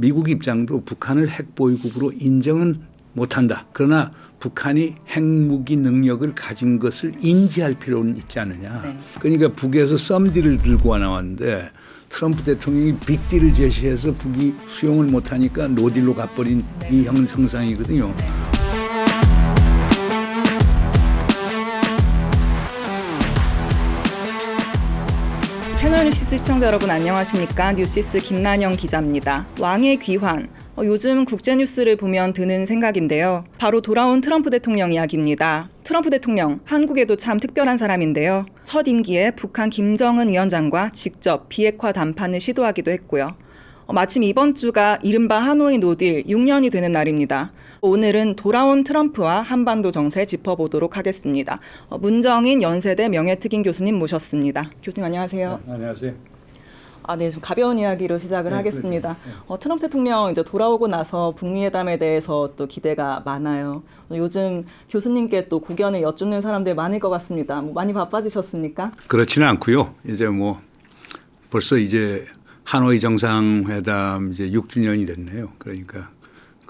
미국 입장도 북한을 핵보유국으로 인정은 못한다. 그러나 북한이 핵무기 능력을 가진 것을 인지할 필요는 있지 않느냐. 네. 그러니까 북에서 썸디를 들고 나왔는데 트럼프 대통령이 빅딜을 제시해서 북이 수용을 못하니까 노딜로 가버린 이 형- 형상이거든요. 채널 뉴시스 시청자 여러분 안녕하십니까? 뉴시스 김난영 기자입니다. 왕의 귀환. 어, 요즘 국제 뉴스를 보면 드는 생각인데요. 바로 돌아온 트럼프 대통령 이야기입니다. 트럼프 대통령 한국에도 참 특별한 사람인데요. 첫 임기에 북한 김정은 위원장과 직접 비핵화談판을 시도하기도 했고요. 어, 마침 이번 주가 이른바 하노이 노딜 6년이 되는 날입니다. 오늘은 돌아온 트럼프와 한반도 정세 짚어보도록 하겠습니다. 어, 문정인 연세대 명예특임 교수님 모셨습니다. 교수님 안녕하세요. 안녕하세요. 아, 네, 좀 가벼운 이야기로 시작을 네, 하겠습니다. 그렇죠. 네. 어, 트럼프 대통령 이제 돌아오고 나서 북미 회담에 대해서 또 기대가 많아요. 어, 요즘 교수님께 또 고견을 여쭙는 사람들 많을 것 같습니다. 뭐 많이 바빠지셨습니까? 그렇지는 않고요. 이제 뭐 벌써 이제 하노이 정상회담 이제 6주년이 됐네요. 그러니까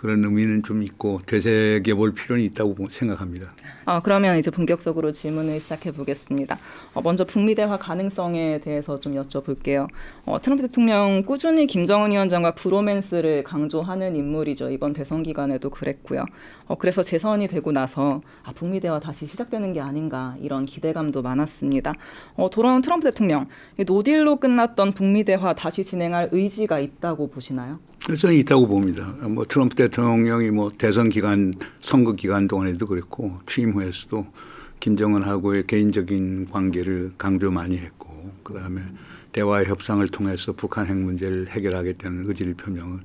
그런 의미는 좀 있고 되새겨 볼 필요는 있다고 생각합니다. 어, 그러면 이제 본격적으로 질문을 시작해 보겠습니다. 어, 먼저 북미 대화 가능성에 대해서 좀 여쭤볼게요. 어, 트럼프 대통령 꾸준히 김정은 위원장과 브로맨스를 강조하는 인물이죠. 이번 대선 기간에도 그랬고요. 어, 그래서 재선이 되고 나서 아, 북미 대화 다시 시작되는 게 아닌가 이런 기대감도 많았습니다. 어, 돌아온 트럼프 대통령 이 노딜로 끝났던 북미 대화 다시 진행할 의지가 있다고 보시나요? 저는 있다고 봅니다. 뭐 트럼프 대통령이 뭐 대선 기간, 선거 기간 동안에도 그랬고 취임 후에서도 김정은하고의 개인적인 관계를 강조 많이 했고 그다음에 대화 협상을 통해서 북한 핵 문제를 해결하겠다는 의지를 표명을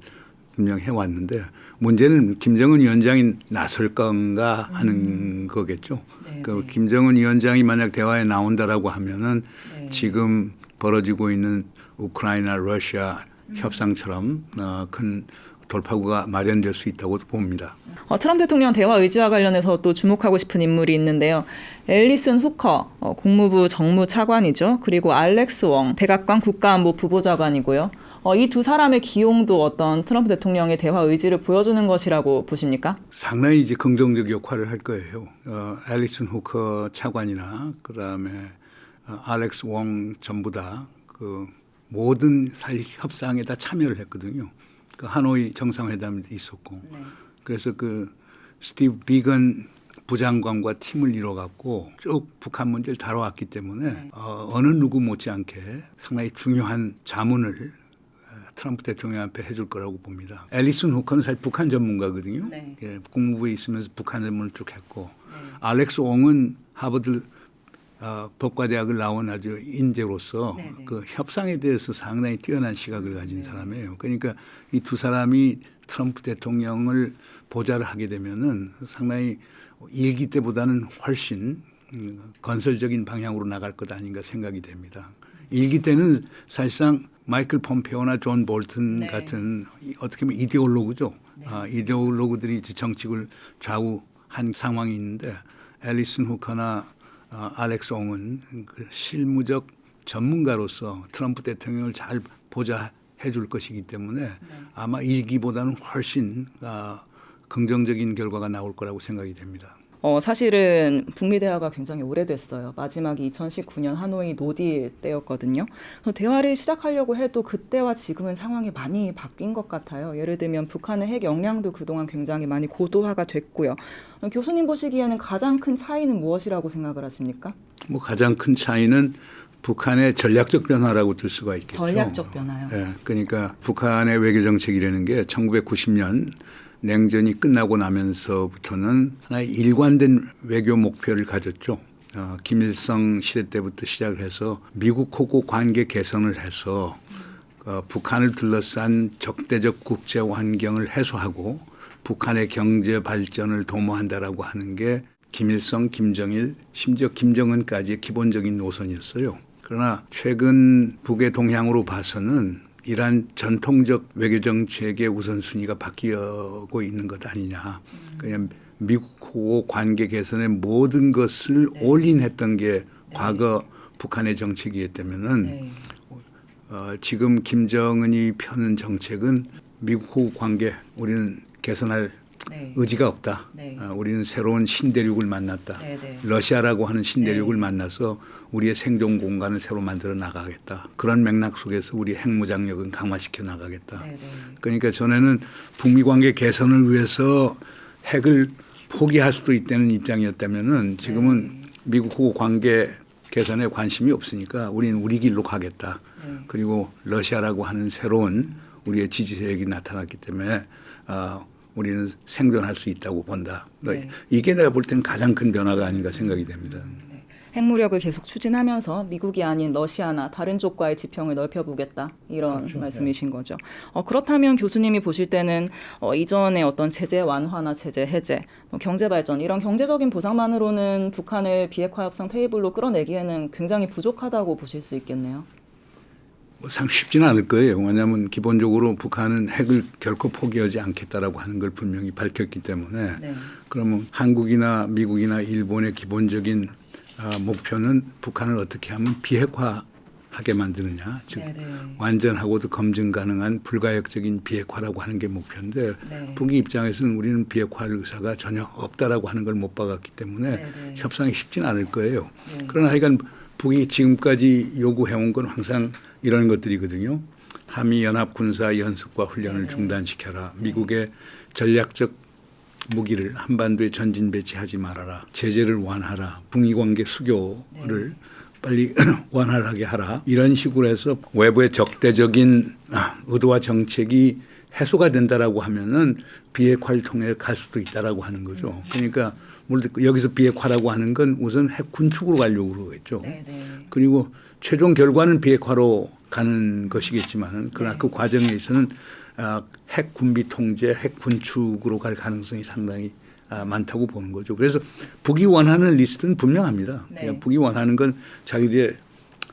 분명 해왔는데 문제는 김정은 위원장이 나설 건가 하는 거겠죠. 네, 그 네. 김정은 위원장이 만약 대화에 나온다라고 하면은 네. 지금 벌어지고 있는 우크라이나 러시아 협상처럼 어, 큰 돌파구가 마련될 수 있다고 봅니다. 어, 트럼프 대통령 대화 의지와 관련해서 또 주목하고 싶은 인물이 있는데요. 앨리슨 후커 어, 국무부 정무차관이죠. 그리고 알렉스 웡 백악관 국가안보 부보좌관이고요. 어, 이 두 사람의 기용도 어떤 트럼프 대통령의 대화 의지를 보여주는 것이라고 보십니까? 상당히 이제 긍정적 역할을 할 거예요. 어, 앨리슨 후커 차관이나 그다음에 어, 알렉스 웡 전부 다그 모든 사실 협상에 다 참여를 했거든요. 그 하노이 정상회담도 있었고 그래서 그 스티브 비건 부장관과 팀을 이뤄갖고 쭉 북한 문제를 다뤄왔기 때문에 어, 어느 누구 못지않게 상당히 중요한 자문을 어, 트럼프 대통령한테 해줄 거라고 봅니다. 앨리슨 후커는 사실 북한 전문가거든요. 네. 예, 국무부에 있으면서 북한 전문을 쭉 했고 알렉스 옹은 하버드 어, 법과대학을 나온 아주 인재로서 네, 네. 그 협상에 대해서 상당히 뛰어난 시각을 가진 사람이에요. 그러니까 이 두 사람이 트럼프 대통령을 보좌를 하게 되면은 상당히 일기 때보다는 훨씬 음, 건설적인 방향으로 나갈 것 아닌가 생각이 됩니다. 일기 때는 사실상 마이클 폼페오나 존 볼튼 네. 같은 이- 어떻게 보면 이데올로그죠. 아, 이데올로그들이 정치를 좌우한 상황이 있는데 앨리슨 후커나 어, 알렉스 옹은 그 실무적 전문가로서 트럼프 대통령을 잘 보좌해 줄 것이기 때문에 아마 일기보다는 훨씬 아, 긍정적인 결과가 나올 거라고 생각이 됩니다. 어, 사실은 북미 대화가 굉장히 오래됐어요. 마지막이 2019년 하노이 노딜 때였거든요. 대화를 시작하려고 해도 그때와 지금은 상황이 많이 바뀐 것 같아요. 예를 들면 북한의 핵 역량도 그동안 굉장히 많이 고도화가 됐고요. 어, 교수님 보시기에는 가장 큰 차이는 무엇이라고 생각을 하십니까? 뭐 가장 큰 차이는 북한의 전략적 변화라고 들 수가 있겠죠. 전략적 변화요. 예, 그러니까 북한의 외교 정책이라는 게 1990년 냉전이 끝나고 나면서부터는 하나의 일관된 외교 목표를 가졌죠. 어, 김일성 시대 때부터 시작을 해서 미국하고 관계 개선을 해서 어, 북한을 둘러싼 적대적 국제 환경을 해소하고 북한의 경제 발전을 도모한다라고 하는 게 김일성, 김정일, 심지어 김정은까지의 기본적인 노선이었어요. 그러나 최근 북의 동향으로 봐서는 이러한 전통적 외교 정책의 우선순위가 바뀌고 있는 것 아니냐. 그냥 미국하고 관계 개선의 모든 것을 올인했던 게 과거 북한의 정책이기 때문은 어, 지금 김정은이 펴는 정책은 미국하고 관계 우리는 개선할 네. 의지가 없다. 네. 아, 우리는 새로운 신대륙을 만났다. 네, 네. 러시아라고 하는 신대륙을 네. 만나서 우리의 생존 공간을 새로 만들어 나가겠다. 그런 맥락 속에서 우리 핵무장력은 강화시켜 나가겠다. 네, 네. 그러니까 전에는 북미 관계 개선을 위해서 핵을 포기할 수도 있다는 입장이었다면은 지금은 네. 미국하고 관계 개선에 관심이 없으니까 우리는 우리 길로 가겠다. 네. 그리고 러시아라고 하는 새로운 우리의 지지 세력이 나타났기 때문에 아, 우리는 생존할 수 있다고 본다. 네. 이게 내가 볼 때는 가장 큰 변화가 아닌가 생각이 됩니다. 핵무력을 계속 추진하면서 미국이 아닌 러시아나 다른 쪽과의 지평을 넓혀보겠다 이런 그렇죠. 말씀이신 거죠. 어, 그렇다면 교수님이 보실 때는 어, 이전의 어떤 제재 완화나 제재 해제, 뭐 경제 발전 이런 경제적인 보상만으로는 북한을 비핵화 협상 테이블로 끌어내기에는 굉장히 부족하다고 보실 수 있겠네요. 뭐상 쉽지는 않을 거예요. 왜냐하면 기본적으로 북한은 핵을 결코 포기하지 않겠다라고 하는 걸 분명히 밝혔기 때문에 네. 그러면 한국이나 미국이나 일본의 기본적인 아, 목표는 북한을 어떻게 하면 비핵화하게 만드느냐, 즉 네, 네. 완전하고도 검증 가능한 불가역적인 비핵화라고 하는 게 목표인데 네. 북이 입장에서는 우리는 비핵화 의사가 전혀 없다라고 하는 걸못 박았기 때문에 네, 네. 협상이 쉽지는 않을 거예요. 네. 그러나 하여간 북이 지금까지 요구해온 건 항상 이런 것들이거든요. 한미 연합 군사 연습과 훈련을 네. 중단시켜라. 미국의 전략적 무기를 한반도에 전진 배치하지 말아라. 제재를 완화하라. 북미 관계 수교를 네. 빨리 완화하게 하라. 이런 식으로 해서 외부의 적대적인 아, 의도와 정책이 해소가 된다라고 하면은 비핵화를 통해 갈 수도 있다라고 하는 거죠. 그러니까 물론 여기서 비핵화라고 하는 건 우선 핵 군축으로 가려고 그러겠죠. 네, 네. 그리고 최종 결과는 비핵화로 가는 것이겠지만 그러나 네. 그 과정에 있어서는 아, 핵 군비 통제, 핵 군축으로 갈 가능성이 상당히 아, 많다고 보는 거죠. 그래서 북이 원하는 리스트는 분명합니다. 네. 북이 원하는 건 자기들의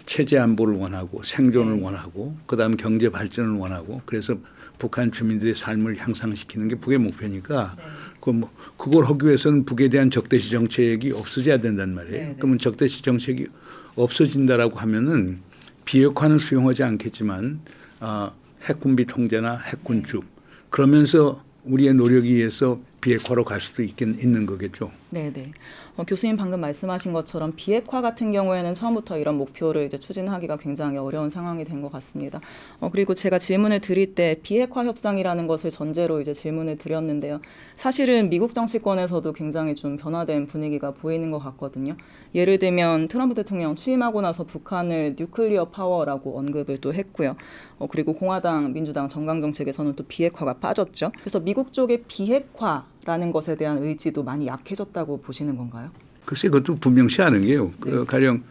체제 안보를 원하고 생존을 네. 원하고 그다음 경제 발전을 원하고 그래서 북한 주민들의 삶을 향상시키는 게 북의 목표니까 네. 그뭐 그걸 하기 위해서는 북에 대한 적대시 정책이 없어져야 된단 말이에요. 네, 네. 그러면 적대시 정책이 없어진다라고 하면은 비핵화는 수용하지 않겠지만 아, 핵군비 통제나 핵군축 그러면서 우리의 노력에 의해서 비핵화로 갈 수도 있긴 있는 거겠죠. 네, 네. 어, 교수님 방금 말씀하신 것처럼 비핵화 같은 경우에는 처음부터 이런 목표를 이제 추진하기가 굉장히 어려운 상황이 된 것 같습니다. 어, 그리고 제가 질문을 드릴 때 비핵화 협상이라는 것을 전제로 이제 질문을 드렸는데요. 사실은 미국 정치권에서도 굉장히 좀 변화된 분위기가 보이는 것 같거든요. 예를 들면 트럼프 대통령 취임하고 나서 북한을 뉴클리어 파워라고 언급을 또 했고요. 어, 그리고 공화당, 민주당 정강 정책에서는 또 비핵화가 빠졌죠. 그래서 미국 쪽의 비핵화 라는 것에 대한 의지도 많이 약해졌다고 보시는 건가요? 글쎄 그것도 분명치 않은 게요. 그 가령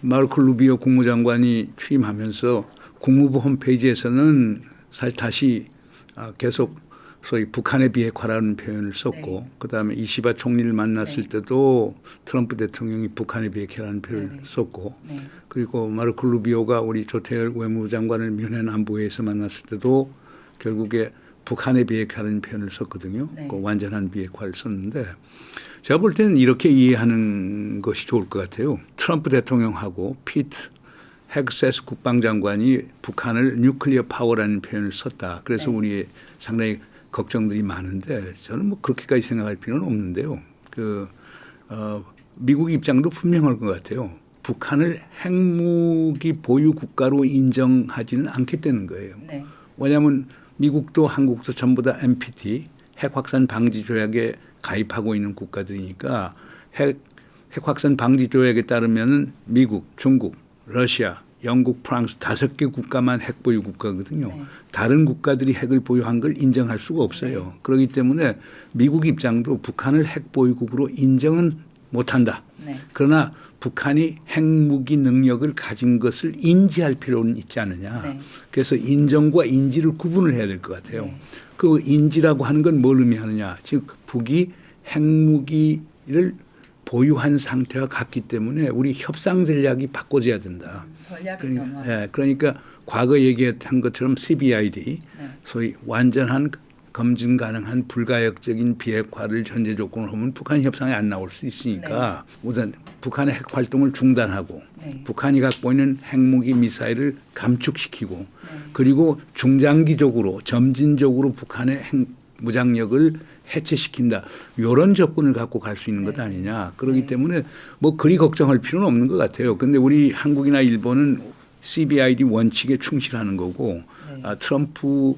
마르코 루비오 국무장관이 취임하면서 국무부 홈페이지에서는 사실 다시 아, 계속 소위 북한의 비핵화라는 표현을 썼고 네. 그다음에 이시바 총리를 만났을 네. 때도 트럼프 대통령이 북한의 비핵화라는 표현을 네, 네. 썼고 네. 그리고 마르코 루비오가 우리 조태열 외무장관을 미넨 안보회에서 만났을 때도 결국에 북한의 비핵화라는 표현을 썼거든요. 네. 그 완전한 비핵화를 썼는데 제가 볼 때는 이렇게 이해하는 것이 좋을 것 같아요. 트럼프 대통령하고 피트 핵세스 국방장관이 북한을 뉴클리어 파워라는 표현을 썼다. 그래서 네. 우리 상당히 걱정들이 많은데 저는 뭐 그렇게까지 생각할 필요는 없는데요. 그 어, 미국 입장도 분명할 것 같아요. 북한을 핵무기 보유 국가로 인정하지는 않겠다는 거예요. 네. 왜냐하면 미국도 한국도 전부 다 NPT 핵 확산 방지 조약에 가입하고 있는 국가들이니까 핵, 핵 확산 방지 조약에 따르면은 미국, 중국, 러시아, 영국, 프랑스 다섯 개 국가만 핵 보유 국가거든요. 네. 다른 국가들이 핵을 보유한 걸 인정할 수가 없어요. 그렇기 때문에 미국 입장도 북한을 핵 보유국으로 인정은 못한다. 네. 그러나 북한이 핵무기 능력을 가진 것을 인지할 필요는 있지 않느냐. 네. 그래서 인정과 인지를 구분을 해야 될 것 같아요. 네. 그 인지라고 하는 건 뭘 의미하느냐. 즉 북이 핵무기를 보유한 상태와 같기 때문에 우리 협상 전략이 바꿔져야 된다. 전략의 그러니까, 변화. 예, 그러니까 과거 얘기했던 것처럼 CBID 네. 소위 완전한 검증 가능한 불가역적인 비핵화를 전제 조건으로 하면 북한 협상에 안 나올 수 있으니까 우선 북한의 핵 활동을 중단하고 네. 북한이 갖고 있는 핵무기 미사일을 감축시키고 그리고 중장기적으로 점진적으로 북한의 핵 무장력을 해체시킨다. 이런 접근을 갖고 갈 수 있는 것 아니냐. 그렇기 때문에 뭐 그리 걱정할 필요는 없는 것 같아요. 근데 우리 한국이나 일본은 CBID 원칙에 충실하는 거고 아, 트럼프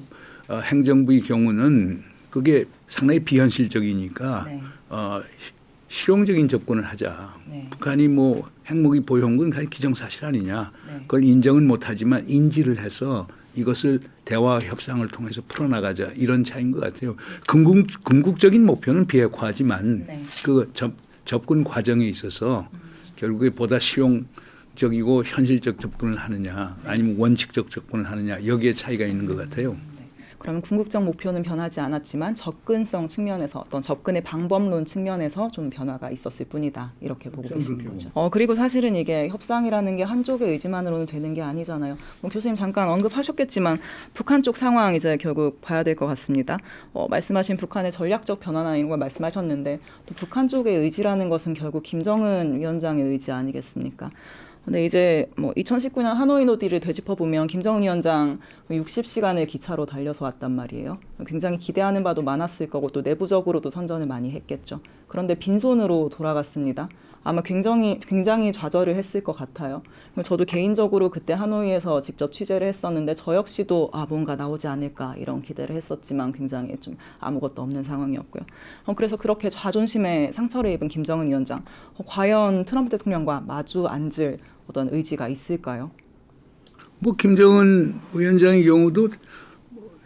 어, 행정부의 경우는 그게 상당히 비현실적이니까 네. 어, 시- 실용적인 접근을 하자. 네. 북한이 뭐 핵무기 보유한 건 그냥 기정사실 아니냐. 네. 그걸 인정은 못하지만 인지를 해서 이것을 대화 협상을 통해서 풀어나가자 이런 차이인 것 같아요. 궁극, 궁극적인 목표는 비핵화지만 네. 그 접, 접근 과정에 있어서 결국에 보다 실용적이고 현실적 접근을 하느냐 아니면 원칙적 접근을 하느냐 여기에 차이가 있는 것 같아요. 그러면 궁극적 목표는 변하지 않았지만 접근성 측면에서 어떤 접근의 방법론 측면에서 좀 변화가 있었을 뿐이다 이렇게 보고 계시는 그렇게 거죠. 어 그리고 사실은 이게 협상이라는 게 한쪽의 의지만으로는 되는 게 아니잖아요. 뭐 교수님 잠깐 언급하셨겠지만 북한 쪽 상황 이제 결국 봐야 될 것 같습니다. 어, 말씀하신 북한의 전략적 변화나 이런 걸 말씀하셨는데 또 북한 쪽의 의지라는 것은 결국 김정은 위원장의 의지 아니겠습니까? 근데 이제 뭐 2019년 하노이 노디를 되짚어 보면 김정은 위원장 60시간을 기차로 달려서 왔단 말이에요. 굉장히 기대하는 바도 많았을 거고 또 내부적으로도 선전을 많이 했겠죠. 그런데 빈손으로 돌아갔습니다. 아마 굉장히 굉장히 좌절을 했을 것 같아요. 저도 개인적으로 그때 하노이에서 직접 취재를 했었는데 저 역시도 아 뭔가 나오지 않을까 이런 기대를 했었지만 굉장히 좀 아무것도 없는 상황이었고요. 어, 그래서 그렇게 자존심에 상처를 입은 김정은 위원장 어, 과연 트럼프 대통령과 마주 앉을 어떤 의지가 있을까요? 뭐 김정은 위원장의 경우도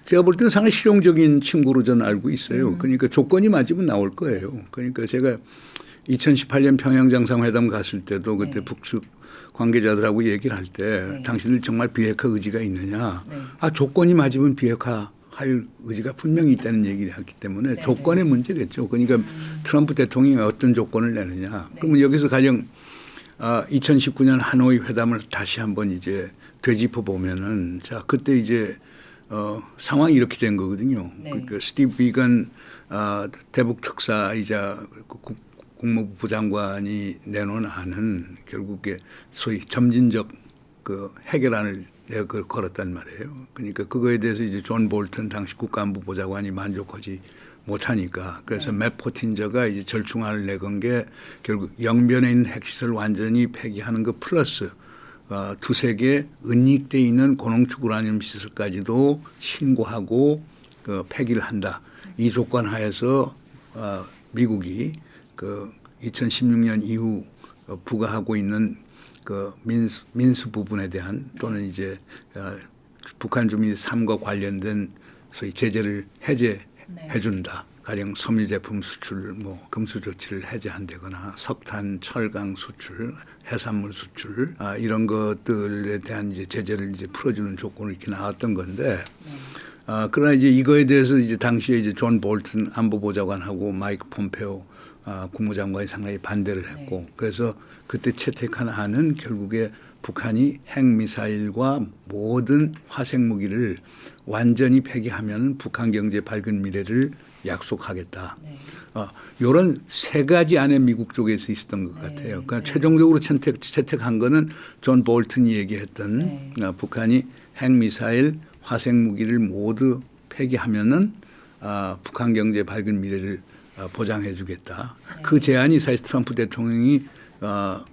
제가 볼 때는 상당히 실용적인 친구로 저는 알고 있어요. 그러니까 조건이 맞으면 나올 거예요. 그러니까 제가 2018년 평양 정상회담 갔을 때도 그때 네. 북측 관계자들하고 얘기를 할때 네. 당신들 정말 비핵화 의지가 있느냐. 네. 아 조건이 맞으면 비핵화 할 의지가 분명히 있다는 얘기를 했기 때문에 네, 조건의 문제겠죠. 그러니까 트럼프 대통령이 어떤 조건을 내느냐. 네. 그러면 여기서 가령 아, 2019년 하노이 회담을 다시 한번 이제 되짚어 보면은 자 그때 이제 어, 상황이 이렇게 된 거거든요. 네. 그러니까 스티브 비건 아, 대북 특사이자 그 국- 국무부 부장관이 내놓은 안은 결국에 소위 점진적 그 해결안을 내가 그걸 걸었단 말이에요. 그러니까 그거에 대해서 이제 존 볼턴 당시 국가안보 보좌관이 만족하지 못하니까 그래서 맷 포틴저가 이제 절충안을 내건 게 결국 영변에 있는 핵시설 완전히 폐기하는 것 플러스 어, 두세 개 은닉돼 있는 고농축 우라늄 시설까지도 신고하고 그 폐기를 한다. 이 조건 하에서 어, 미국이 그 2016년 이후 어, 부과하고 있는 그 민수, 민수 부분에 대한 또는 이제 어, 북한 주민 삶과 관련된 소위 제재를 해제해 준다. 가령 섬유 제품 수출, 뭐 금수 조치를 해제한다거나 석탄, 철강 수출, 해산물 수출 아, 이런 것들에 대한 이제 제재를 이제 풀어주는 조건을 이렇게 나왔던 건데 아, 그러나 이제 이거에 대해서 이제 당시에 이제 존 볼튼 안보보좌관하고 마이크 폼페오 아, 국무장관이 상당히 반대를 했고 그래서 그때 채택한 안은 결국에 북한이 핵미사일과 모든 화색 무기를 완전히 폐기하면 북한 경제 밝은 미래를 약속하겠다. 어, 이런 세 가지 안에 미국 쪽에서 있었던 것 같아요. 그러니까 최종적으로 채택, 채택한 거는 존 볼튼이 얘기했던 네. 어, 북한이 핵미사일, 화색 무기를 모두 폐기하면은 아, 북한 경제 밝은 미래를 아, 보장해주겠다. 그 제안이 사실 트럼프 대통령이 어,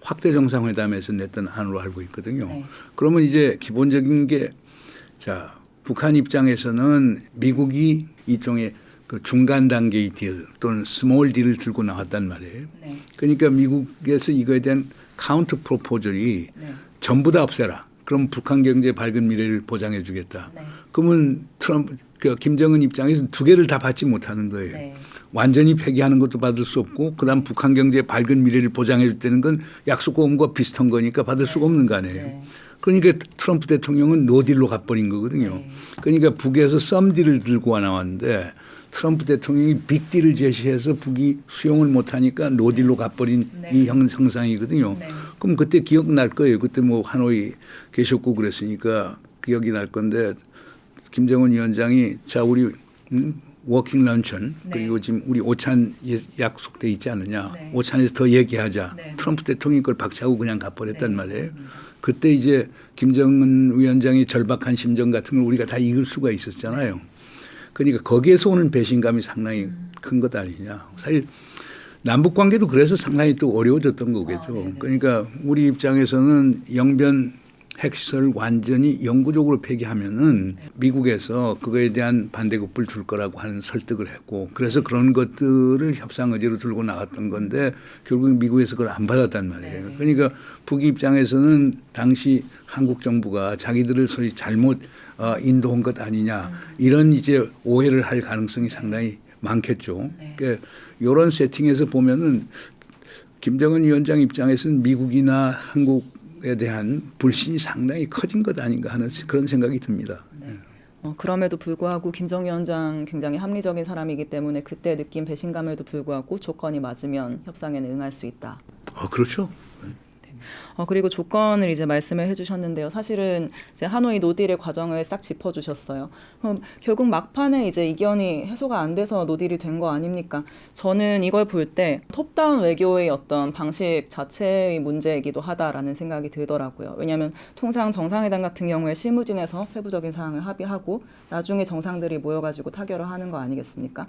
확대 정상회담에서 냈던 안으로 알고 있거든요. 네. 그러면 이제 기본적인 게 자, 북한 입장에서는 미국이 일종의 그 중간 단계의 딜 또는 스몰 딜을 들고 나왔단 말이에요. 네. 그러니까 미국에서 이거에 대한 카운터 프로포절이 네. 전부 다 없애라. 그럼 북한 경제 밝은 미래를 보장해 주겠다. 네. 그러면 트럼프 그 김정은 입장에서는 두 개를 다 받지 못하는 거예요. 네. 완전히 폐기하는 것도 받을 수 없고 그다음 북한 경제 밝은 미래를 보장해 줄 때는 건 약속과 비슷한 거니까 받을 수가 없는 거 아니에요. 네. 그러니까 트럼프 대통령은 노딜로 가버린 거거든요. 네. 그러니까 북에서 썸딜을 들고 와 나왔는데 트럼프 대통령이 빅딜을 제시해서 북이 수용을 못하니까 노딜로 가버린 네. 이 형, 형상이거든요. 네. 그럼 그때 기억날 거예요. 그때 뭐 하노이 계셨고 그랬으니까 기억이 날 건데 김정은 위원장이 자 우리 음, 워킹 런천 네. 그리고 지금 우리 오찬 예- 약속돼 있지 않느냐 네. 오찬에서 더 얘기하자 네, 네. 트럼프 대통령이 그걸 박차고 그냥 가버렸단 네, 말이에요. 그때 이제 김정은 위원장의 절박한 심정 같은 걸 우리가 다 읽을 수가 있었잖아요 네. 그러니까 거기에서 오는 배신감이 상당히 음. 큰것 아니냐 사실 남북 관계도 그래서 상당히 또 어려워졌던 거겠죠 아, 네네. 그러니까 우리 입장에서는 영변 핵시설 완전히 영구적으로 폐기하면은 네. 미국에서 그거에 대한 반대급부를 줄 거라고 하는 설득을 했고 그래서 그런 것들을 협상 의제로 들고 나갔던 건데 결국 미국에서 그걸 안 받았단 말이에요. 네네. 그러니까 북 입장에서는 당시 한국 정부가 자기들을 소위 잘못 어, 인도한 것 아니냐 이런 이제 오해를 할 가능성이 상당히 많겠죠. 네. 그러니까 이런 세팅에서 보면은 김정은 위원장 입장에서는 미국이나 한국 에 대한 불신이 상당히 커진 것 아닌가 하는 그런 생각이 듭니다. 어, 그럼에도 불구하고 김정 위원장 굉장히 합리적인 사람이기 때문에 그때 느낀 배신감에도 불구하고 조건이 맞으면 협상에는 응할 수 있다. 어, 그렇죠. 어, 그리고 조건을 이제 말씀을 해주셨는데요. 사실은 이제 하노이 노딜의 과정을 싹 짚어주셨어요. 그럼 결국 막판에 이제 이견이 해소가 안 돼서 노딜이 된 거 아닙니까? 저는 이걸 볼 때 톱다운 외교의 어떤 방식 자체의 문제이기도 하다라는 생각이 들더라고요. 왜냐하면 통상 정상회담 같은 경우에 실무진에서 세부적인 사항을 합의하고 나중에 정상들이 모여가지고 타결을 하는 거 아니겠습니까?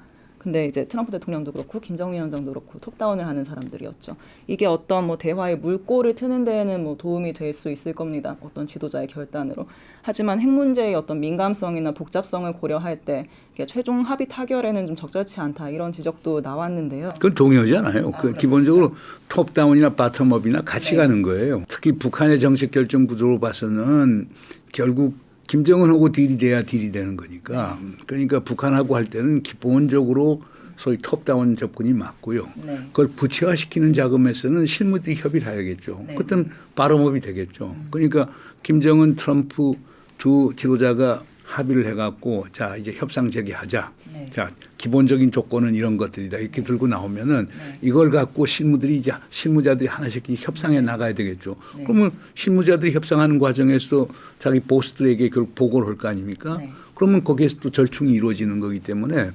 근데 이제 트럼프 대통령도 그렇고 김정은 위원장도 그렇고 톱다운을 하는 사람들이었죠. 이게 어떤 뭐 대화의 물꼬를 트는 데에는 뭐 도움이 될 수 있을 겁니다. 어떤 지도자의 결단으로. 하지만 핵 문제의 어떤 민감성이나 복잡성을 고려할 때 최종 합의 타결에는 좀 적절치 않다 이런 지적도 나왔는데요. 그건 동의하지 않아요. 그? 기본적으로 톱다운이나 바텀업이나 같이 네. 가는 거예요. 특히 북한의 정책 결정 구조로 봐서는 결국 김정은하고 딜이 돼야 딜이 되는 거니까. 네. 그러니까 북한하고 할 때는 기본적으로 소위 톱다운 접근이 맞고요. 네. 그걸 부채화시키는 자금에서는 실무들이 협의를 해야겠죠. 네. 그때는 바로업이 되겠죠. 그러니까 김정은 트럼프 두 지도자가 합의를 해갖고 자 이제 협상 재개하자. 네. 자 기본적인 조건은 이런 것들이다 이렇게 들고 나오면은 네. 이걸 갖고 실무들이 이제 실무자들이 하나씩 협상해 나가야 되겠죠. 네. 그러면 실무자들이 협상하는 과정에서 자기 보스들에게 결국 보고를 할 거 아닙니까? 네. 그러면 거기에서 또 절충이 이루어지는 거기 때문에 네.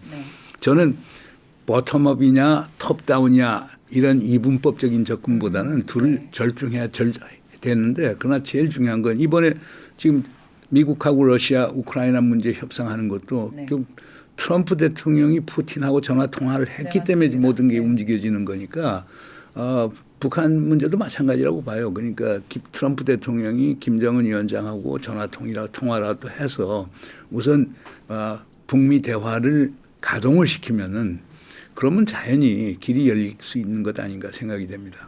저는 버텀업이냐 톱다운이냐 이런 이분법적인 접근보다는 둘을 네. 절충해야 절 되는데 그러나 제일 중요한 건 이번에 지금 미국하고 러시아 우크라이나 문제 협상하는 것도 네. 결국 트럼프 대통령이 푸틴하고 전화 통화를 했기 네, 때문에. 모든 게 네. 움직여지는 거니까 어, 북한 문제도 마찬가지라고 봐요. 그러니까 기- 트럼프 대통령이 김정은 위원장하고 전화 통이라 통화라도 해서 우선 어, 북미 대화를 가동을 시키면은 그러면 자연히 길이 열릴 수 있는 것 아닌가 생각이 됩니다.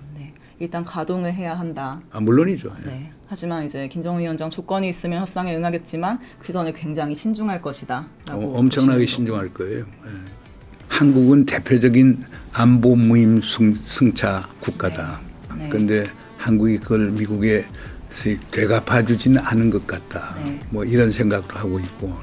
네. 일단 가동을 해야 한다. 아, 물론이죠. 예. 네. 하지만 이제 김정은 위원장 조건이 있으면 협상에 응하겠지만 그 전에 굉장히 신중할 것이다. 어, 엄청나게 신중할 거예요. 예. 한국은 대표적인 안보 무임 승, 승차 국가다. 네. 네. 그런데 한국이 그걸 미국에 되갚아주지는 않은 것 같다. 네. 뭐 이런 생각도 하고 있고